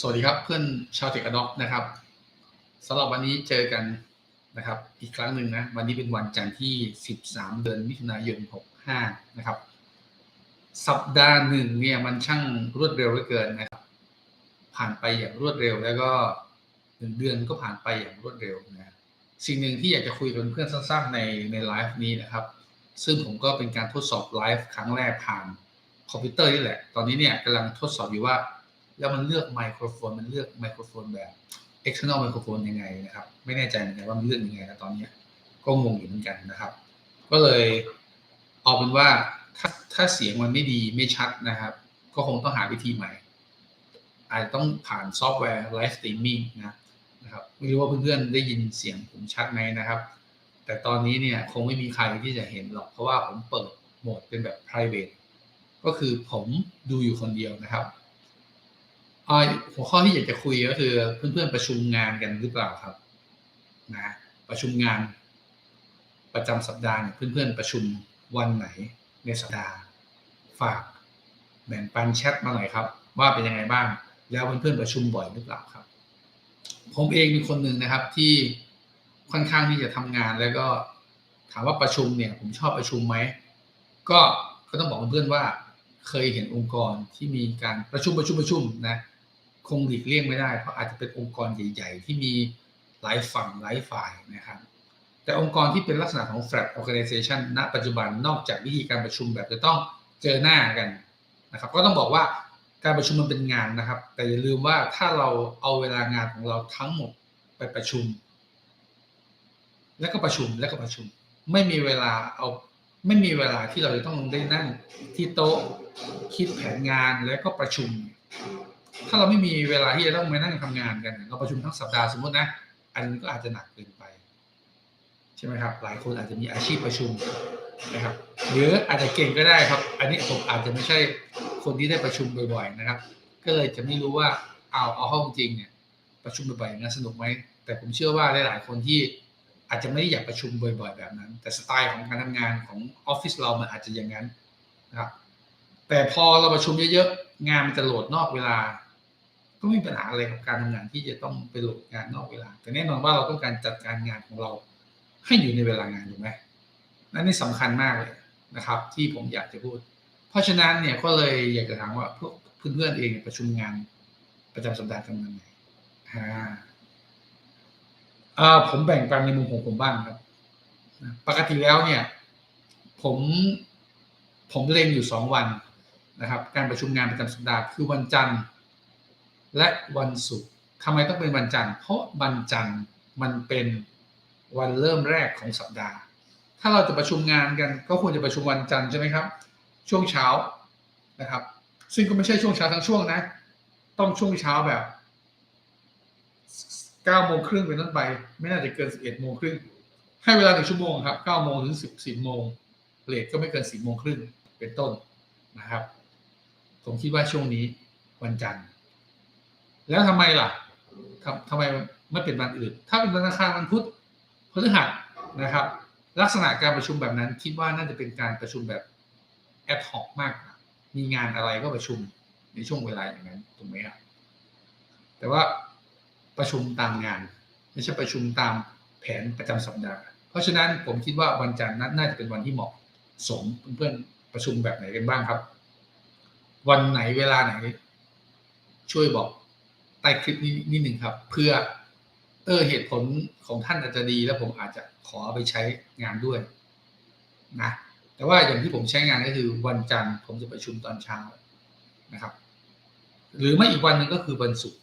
สวัสดีครับเพื่อนชาวเทคอด็อกนะครับสำหรับวันนี้เจอกันนะครับ อีกครั้งหนึ่งนะวันนี้เป็นวันจันทร์ที่ 13 เดือนมิถุนายน 65 นะครับ สัปดาห์หนึ่งเนี่ยมันช่างรวดเร็วเหลือเกินนะครับ ผ่านไปอย่างรวดเร็วแล้วก็หนึ่งเดือนก็ผ่านไปอย่างรวดเร็วนะสิ่งหนึ่งที่อยากจะคุยกับเพื่อนสั้นๆในในไลฟ์นี้นะครับ ซึ่งผมก็เป็นการทดสอบไลฟ์ครั้งแรกผ่านคอมพิวเตอร์นี่แหละ ตอนนี้เนี่ยกำลังทดสอบอยู่ว่า แล้วมันเลือกไมโครโฟน มันเลือกไมโครโฟนแบบ external ไมโครโฟนยังไงนะครับ ไม่แน่ใจเหมือนกันว่ามันเลือกยังไงนะตอนนี้ก็งงอยู่เหมือนกันนะครับ ก็เลยเอาเป็นว่าถ้าถ้าเสียงมันไม่ดีไม่ชัดนะครับ ก็คงต้องหาวิธีใหม่ อาจจะต้องผ่านซอฟต์แวร์ไลฟ์สตรีมมิ่งนะนะครับไม่รู้ว่าเพื่อนๆได้ยินเสียงผมชัดไหมนะครับ แต่ตอนนี้เนี่ยคงไม่มีใครที่จะเห็นหรอก เพราะว่าผมเปิดโหมดเป็นแบบ private ก็คือผมดูอยู่คนเดียวนะครับ หัวข้อที่อยากจะคุยก็คือเพื่อนๆประชุมงานกันหรือเปล่าครับนะประชุมงานประจำสัปดาห์เนี่ยเพื่อนๆประชุมวันไหนในสัปดาห์ ฝากแบ่งปันแชทมาหน่อยครับ ว่าเป็นยังไงบ้าง แล้วเพื่อนๆประชุมบ่อยหรือเปล่าครับ ผมเองเป็นคนหนึ่งนะครับที่ค่อนข้างที่จะทำงานแล้วก็ถามว่าประชุมเนี่ย ผมชอบประชุมไหมก็ก็ต้องบอกเพื่อนๆว่า เคยเห็นองค์กรที่มีการประชุมประชุมประชุมนะ คงหลีกเลี่ยงไม่ได้เพราะอาจจะเป็นองค์กรใหญ่ๆ ที่มีหลายฝั่งหลายฝ่ายนะครับ แต่องค์กรที่เป็นลักษณะของ flat organization ณ ปัจจุบันนอกจากวิธีการประชุมแบบจะต้องเจอหน้ากันนะครับ ก็ต้องบอกว่าการประชุมมันเป็นงานนะครับ แต่อย่าลืมว่าถ้าเราเอาเวลางานของเราทั้งหมดไปประชุม แล้วก็ประชุมแล้วก็ประชุม ไม่มีเวลาเอาไม่มีเวลาที่เราจะต้องได้นั่งที่โต๊ะคิดแผนงานแล้วก็ประชุม ถ้าเราไม่มีเวลาที่จะต้องมานั่งทำงานกัน เราประชุมทั้งสัปดาห์สมมตินะ อันนี้ก็อาจจะหนักเกินไป ใช่ไหมครับ หลายคนอาจจะมีอาชีพประชุมนะครับ หรืออาจจะเก่งก็ได้ครับ อันนี้ผมอาจจะไม่ใช่คนที่ได้ประชุมบ่อยๆนะครับ ก็เลยจะไม่รู้ว่าเอาเอาเข้าจริงเนี่ยประชุมบ่อยๆงั้นสนุกไหมแต่ผมเชื่อว่าหลายๆคนที่อาจจะไม่ได้อยากประชุมบ่อยๆแบบนั้น แต่สไตล์ของการทำงานของออฟฟิศเรามันอาจจะอย่างนั้นนะครับแต่พอเราประชุมเยอะๆงานมันจะโหลดนอกเวลา ไม่มีปัญหาอะไรกับการทำงานที่จะต้องไปโหลดงานนอกเวลา แต่แน่นอนว่าเราต้องการจัดการงานของเราให้อยู่ในเวลางานถูกไหมนั่นนี่สำคัญมากเลยนะครับ ที่ผมอยากจะพูด เพราะฉะนั้นเนี่ยก็เลยอยากจะถามว่าพวกเพื่อนๆเองประชุมงานประจำสัปดาห์กันยังไงอ่าอ่าผมแบ่งปันในมุมของผมบ้างครับปกติแล้วเนี่ย ผมผมเล็งอยู่สองวันนะครับ การประชุมงานประจำสัปดาห์คือวันจันทร์ และวันศุกร์ทำไมต้องเป็นวันจันทร์ เพราะวันจันทร์มันเป็นวันเริ่มแรกของสัปดาห์ ถ้าเราจะประชุมงานกันก็ควรจะประชุมวันจันทร์ใช่ไหมครับ ช่วงเช้านะครับ ซึ่งก็ไม่ใช่ช่วงเช้าทั้งช่วงนะ ต้องช่วงเช้าแบบเก้าโมงครึ่งเป็นต้นไป ไม่น่าจะเกินสิบเอ็ดโมงครึ่งให้เวลาหนึ่งชั่วโมงครับเก้าโมงถึงสิบสี่โมงเลทก็ไม่เกินสี่โมงครึ่งเป็นต้นนะครับ ผมคิดว่าช่วงนี้วันจันทร์ แล้วทำไมล่ะทำทำไมไม่เป็นวันอื่น ถ้าเป็นวันอังคารวันพุธพฤหัสนะครับ ลักษณะการประชุมแบบนั้นคิดว่าน่าจะเป็นการประชุมแบบแอดฮอกมาก มีงานอะไรก็ประชุมในช่วงเวลาอย่างนั้นถูกไหมครับแต่ว่าประชุมตามงานไม่ใช่ประชุมตามแผนประจำสัปดาห์ เพราะฉะนั้นผมคิดว่าวันจันทร์น่าจะเป็นวันที่เหมาะสมเพื่อนๆประชุมแบบไหนกันบ้างครับ วันไหนเวลาไหน ช่วยบอก ใต้คลิปนี้นิดหนึ่งครับ เพื่อเออเหตุผลของท่านอาจจะดี แล้วผมอาจจะขอไปใช้งานด้วยนะแต่ว่าอย่างที่ผมใช้งานก็คือวันจันทร์ผมจะประชุมตอนเช้านะครับ หรือไม่อีกวันหนึ่งก็คือวันศุกร์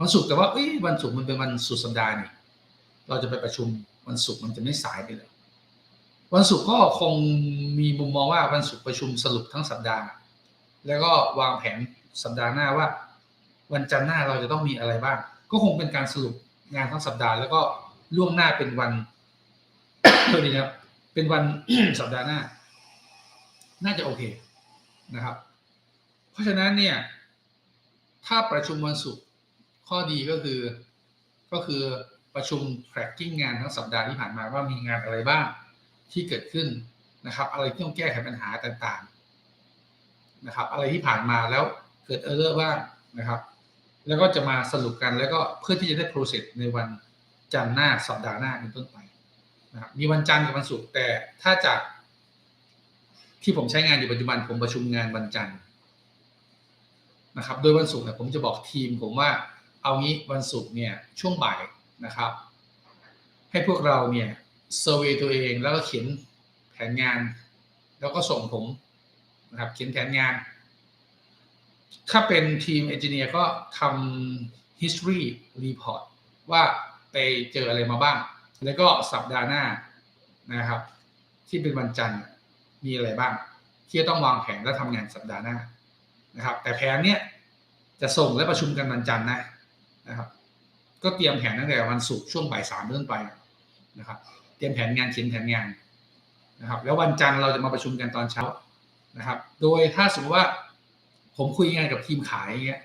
วันศุกร์แต่ว่าเอ้ยวันศุกร์มันเป็นวันสุดสัปดาห์นี่เราจะไปประชุมวันศุกร์มันจะไม่สายไปเลยวันศุกร์ก็คงมีมุมมองว่าวันศุกร์ประชุมสรุปทั้งสัปดาห์ แล้วก็วางแผนสัปดาห์หน้าว่า วันจันทร์หน้าเราจะต้องมีอะไรบ้าง ก็คงเป็นการสรุปงานทั้งสัปดาห์แล้วก็ล่วงหน้าเป็นวันเท่านี้ครับเป็นวันสัปดาห์หน้า น่าจะโอเคนะครับ เพราะฉะนั้นเนี่ย ถ้าประชุมวันศุกร์ข้อดีก็คือ ก็คือประชุม tracking งานทั้งสัปดาห์ที่ผ่านมาว่ามีงานอะไรบ้างที่เกิดขึ้นนะครับ อะไรที่ต้องแก้ไขปัญหาต่าง ๆ นะครับ อะไรที่ผ่านมาแล้วเกิดเออร์เลอร์บ้างนะครับ แล้วก็จะมาสรุปกันแล้วก็เพื่อที่จะได้ process ในวันจันทร์หน้าสัปดาห์หน้าเป็นต้นไปนะครับมีวันจันทร์กับวันศุกร์แต่ถ้าจาก ที่ผมใช้งานอยู่ปัจจุบันผมประชุมงานวันจันทร์นะครับ โดยวันศุกร์เนี่ยผมจะบอกทีมผมว่าเอางี้วันศุกร์เนี่ยช่วงบ่ายนะครับ ให้พวกเราเนี่ยเซอร์วยตัวเองแล้วก็เขียนแผนงาน แล้วก็ส่งผมนะครับ เขียนแผนงาน ถ้าเป็นทีมเอนจิเนียร์ก็ทำ history report ว่าไปเจออะไรมาบ้าง แล้วก็สัปดาห์หน้านะครับ ที่เป็นวันจันทร์มีอะไรบ้าง ที่จะต้องวางแผนและทำงานสัปดาห์หน้านะครับ แต่แผนเนี้ยจะส่งและประชุมกันวันจันทร์นะนะครับ ก็เตรียมแผนตั้งแต่วันศุกร์ช่วงบ่ายสามเป็นต้นไปนะครับ เตรียมแผนงานเขียนแผนงานนะครับ แล้ววันจันทร์เราจะมาประชุมกันตอนเช้านะครับ โดยถ้าสมมติว่า ผมคุยงานกับทีมขายอย่างเงี้ย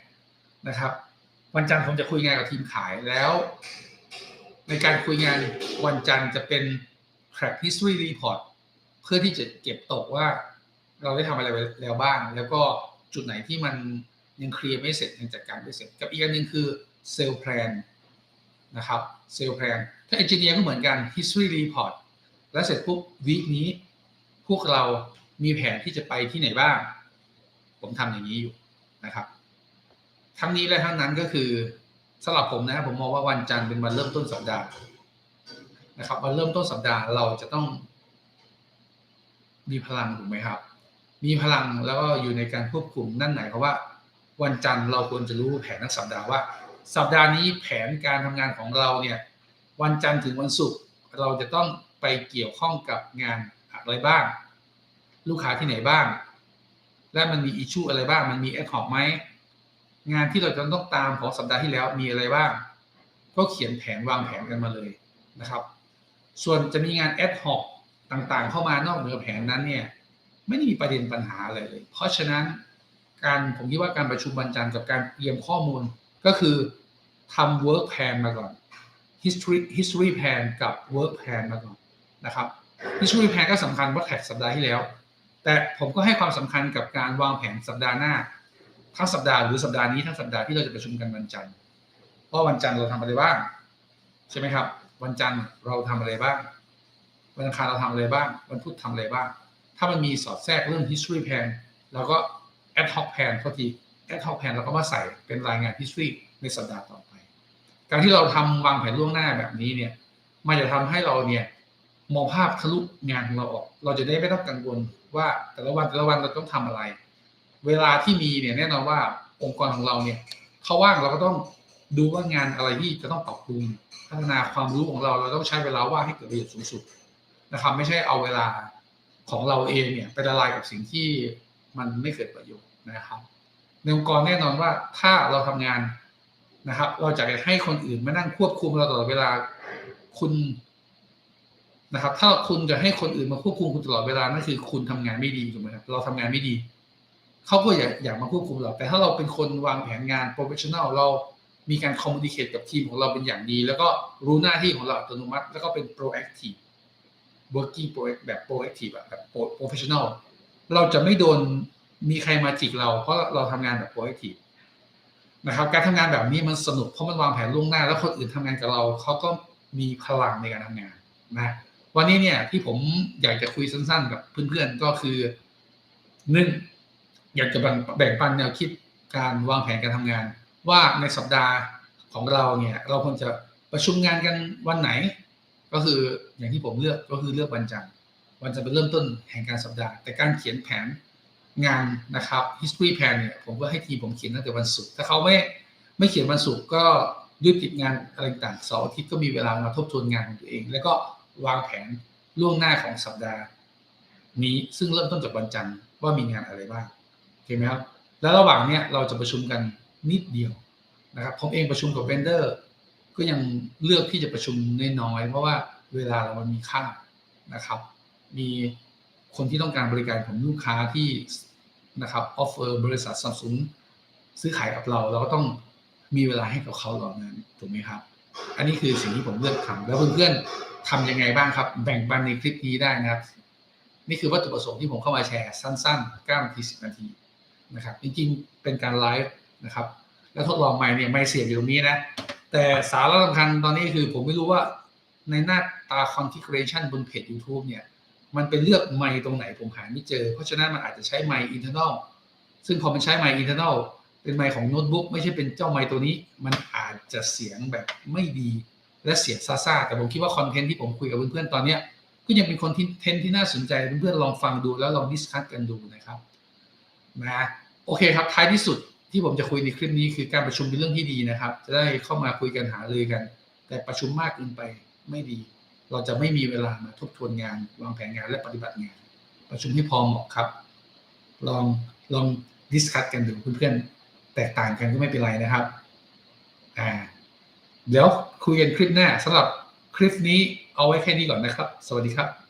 นะครับ วันจันทร์ผมจะคุยงานกับทีมขายแล้ว ในการคุยงานวันจันทร์จะเป็น track history report เพื่อที่จะเก็บตกว่า เราได้ทำอะไรไปแล้วบ้าง แล้วก็จุดไหนที่มันยังเคลียร์ไม่เสร็จยังจัดการไม่เสร็จ กับอีกอันหนึ่งคือ sale plan นะครับ sale plan ถ้า engineer ก็เหมือนกัน history report แล้วเสร็จปุ๊บวีคนี้ พวกเรามีแผนที่จะไปที่ไหนบ้าง ผมทำอย่างนี้อยู่นะครับ ทั้งนี้และทั้งนั้นก็คือสำหรับผมนะผมมองว่าวันจันทร์เป็นวันเริ่มต้นสัปดาห์นะครับวันเริ่มต้นสัปดาห์เราจะต้อง มีพลังถูกไหมครับ มีพลังแล้วก็อยู่ในการควบคุมนั่นไหมายความว่า วันจันทร์เราควรจะรู้แผนทั้งสัปดาห์ว่า สัปดาห์นี้แผนการทำงานของเราเนี่ย วันจันทร์ถึงวันศุกร์เราจะต้องไปเกี่ยวข้องกับงานอะไรบ้าง ลูกค้าที่ไหนบ้าง และมันมีอิชูอะไรบ้าง มันมีแอดฮอกไหม งานที่เราจะต้องตามของสัปดาห์ที่แล้วมีอะไรบ้าง ก็เขียนแผนวางแผนกันมาเลยนะครับ ส่วนจะมีงานแอดฮอกต่างๆ เข้ามานอกเหนือแผนนั้นเนี่ยไม่ได้มีประเด็นปัญหาอะไรเลย เพราะฉะนั้นการผมคิดว่าการประชุมวันจันทร์กับการเตรียมข้อมูลก็คือทำ work plan มาก่อน history history plan กับ work plan มาก่อนนะครับ history plan ก็สำคัญเพราแท็กสัปดาห์ที่แล้ว แต่ผมก็ให้ความสำคัญกับการวางแผนสัปดาห์หน้า ทั้งสัปดาห์หรือสัปดาห์นี้ทั้งสัปดาห์ที่เราจะประชุมกันวันจันทร์เพราะวันจันทร์เราทำอะไรบ้างใช่ไหมครับ วันจันทร์เราทำอะไรบ้าง วันอังคารเราทำอะไรบ้าง วันพุธทำอะไรบ้าง ถ้ามันมีสอดแทรกเรื่อง history plan เราก็ ad hoc plan พอที ad hoc plan เราก็มาใส่เป็นรายงาน history ในสัปดาห์ต่อไป การที่เราทำวางแผนล่วงหน้าแบบนี้เนี่ยมันจะทำให้เราเนี่ย มองภาพทะลุงานของเราออก เราจะได้ไม่ต้องกังวลว่าแต่ละวันแต่ละวันเราต้องทำอะไร เวลาที่มีเนี่ยแน่นอนว่าองค์กรของเราเนี่ยเขาว่างเราก็ต้องดูว่างานอะไรที่จะต้องปรับปรุงพัฒนาความรู้ของเราเราต้องใช้เวลาว่างให้เกิดประโยชน์สูงสุดนะครับ ไม่ใช่เอาเวลาของเราเองเนี่ยไปละลายกับสิ่งที่มันไม่เกิดประโยชน์นะครับ ในองค์กรแน่นอนว่าถ้าเราทำงานนะครับ เราจะให้คนอื่นมานั่งควบคุมเราตลอดเวลาคุณ นะครับ ถ้าคุณจะให้คนอื่นมาควบคุมคุณตลอดเวลานั่นคือ คุณทำงานไม่ดีถูกไหมครับเราทำงานไม่ดีเขาก็อยากอยากมาควบคุมเรา แต่ถ้าเราเป็นคนวางแผนงานโปรเฟชชั่น a ลเรามีการคอมมูนิเคตกับทีมของเราเป็นอย่างดี แล้วก็รู้หน้าที่ของเราอัตโนมัติ แล้วก็เป็น proactive working pro แบบ proactive แบบ professional เราจะไม่โดนมีใครมาจิกเรา เพราะเราทำงานแบบ proactive นะครับการทำงานแบบนี้มันสนุกเพราะมันวางแผนล่วงหน้า แล้วคนอื่นทำงานกับเราเขาก็มีพลังในการทำงานนะ วันนี้เนี่ยที่ผมอยากจะคุยสั้นๆ กับเพื่อนๆก็คือหนึ่งอยากจะแบ่งปันแนวคิดการวางแผนการทำงาน ว่าในสัปดาห์ของเราเนี่ยเราควรจะประชุมงานกันวันไหน ก็คืออย่างที่ผมเลือกก็คือเลือกวันจันทร์วันจันทร์เป็นเริ่มต้นแห่งการสัปดาห์ แต่การเขียนแผนงานนะครับ history plan เนี่ยผมก็ให้ทีผมเขียนตั้งแต่วันศุกร์ถ้าเขาไม่ไม่เขียนวันศุกร์ก็ยึดติดงานอะไรต่างๆเสาร์อาทิตย์ก็มีเวลามาทบทวนงานของตัวเอง แล้วก็ วางแผนล่วงหน้าของสัปดาห์ นี้ซึ่งเริ่มต้นจากวันจันทร์ว่ามีงานอะไรบ้างโอเคไหมครับแล้วระหว่างเนี้ยเราจะประชุมกันนิดเดียวนะครับผมเองประชุมกับเวนเดอร์ ก็ยังเลือกที่จะประชุมน้อยๆเพราะว่าเวลาเรามันมีค่านะครับ มีคนที่ต้องการบริการของลูกค้าที่นะครับออฟเฟอร์บริษัทสัมสุนซื้อขายกับเรา เราก็ต้องมีเวลาให้กับเขาเหล่านั้นถูกไหมครับ อันนี้คือสิ่งที่ผมเลือกทำแล้วเพื่อนๆทำยังไงบ้างครับ แบ่งปันในคลิปนี้ได้นะครับ นี่คือวัตถุประสงค์ที่ผมเข้ามาแชร์สั้นๆ9นาที10 นาทีนะครับ จริงๆ เป็นการไลฟ์นะครับ แล้วทดลองไมค์เนี่ยไมค์เสียบอยู่ตรงนี้นะ แต่สาระสำคัญตอนนี้คือผมไม่รู้ว่าในหน้าตา configuration บนเพจ YouTube เนี่ย มันเป็นเลือกไมค์ตรงไหนผมหาไม่เจอ เพราะฉะนั้นมันอาจจะใช้ไมค์ internal ซึ่งพอมันใช้ไมค์ internal เป็นไมค์ของโน้ตบุ๊กไม่ใช่เป็นเจ้าไมค์ตัวนี้ มันอาจจะเสียงแบบไม่ดีและเสียงซ่าๆแต่ผมคิดว่าคอนเทนต์ที่ผมคุยกับเพื่อนๆตอนเนี้ยก็ยังเป็นคอนเทนต์ที่น่าสนใจเพื่อนๆลองฟังดูแล้วลองดิสคัสกันดูนะครับนะโอเคครับท้ายที่สุดที่ผมจะคุยในคลิปนี้คือการประชุมเป็นเรื่องที่ดีนะครับ จะได้เข้ามาคุยกันหาเลยกัน แต่ประชุมมากเกินไปไม่ดี เราจะไม่มีเวลามาทบทวนงานวางแผนงานและปฏิบัติงาน ประชุมให้พอเหมาะครับ ลองลองดิสคัสกันดูเพื่อนๆ แตกต่างกันก็ไม่เป็นไรนะครับ อ่า เดี๋ยวคุยกันคลิปหน้าสำหรับคลิปนี้เอาไว้แค่นี้ก่อนนะครับ สวัสดีครับ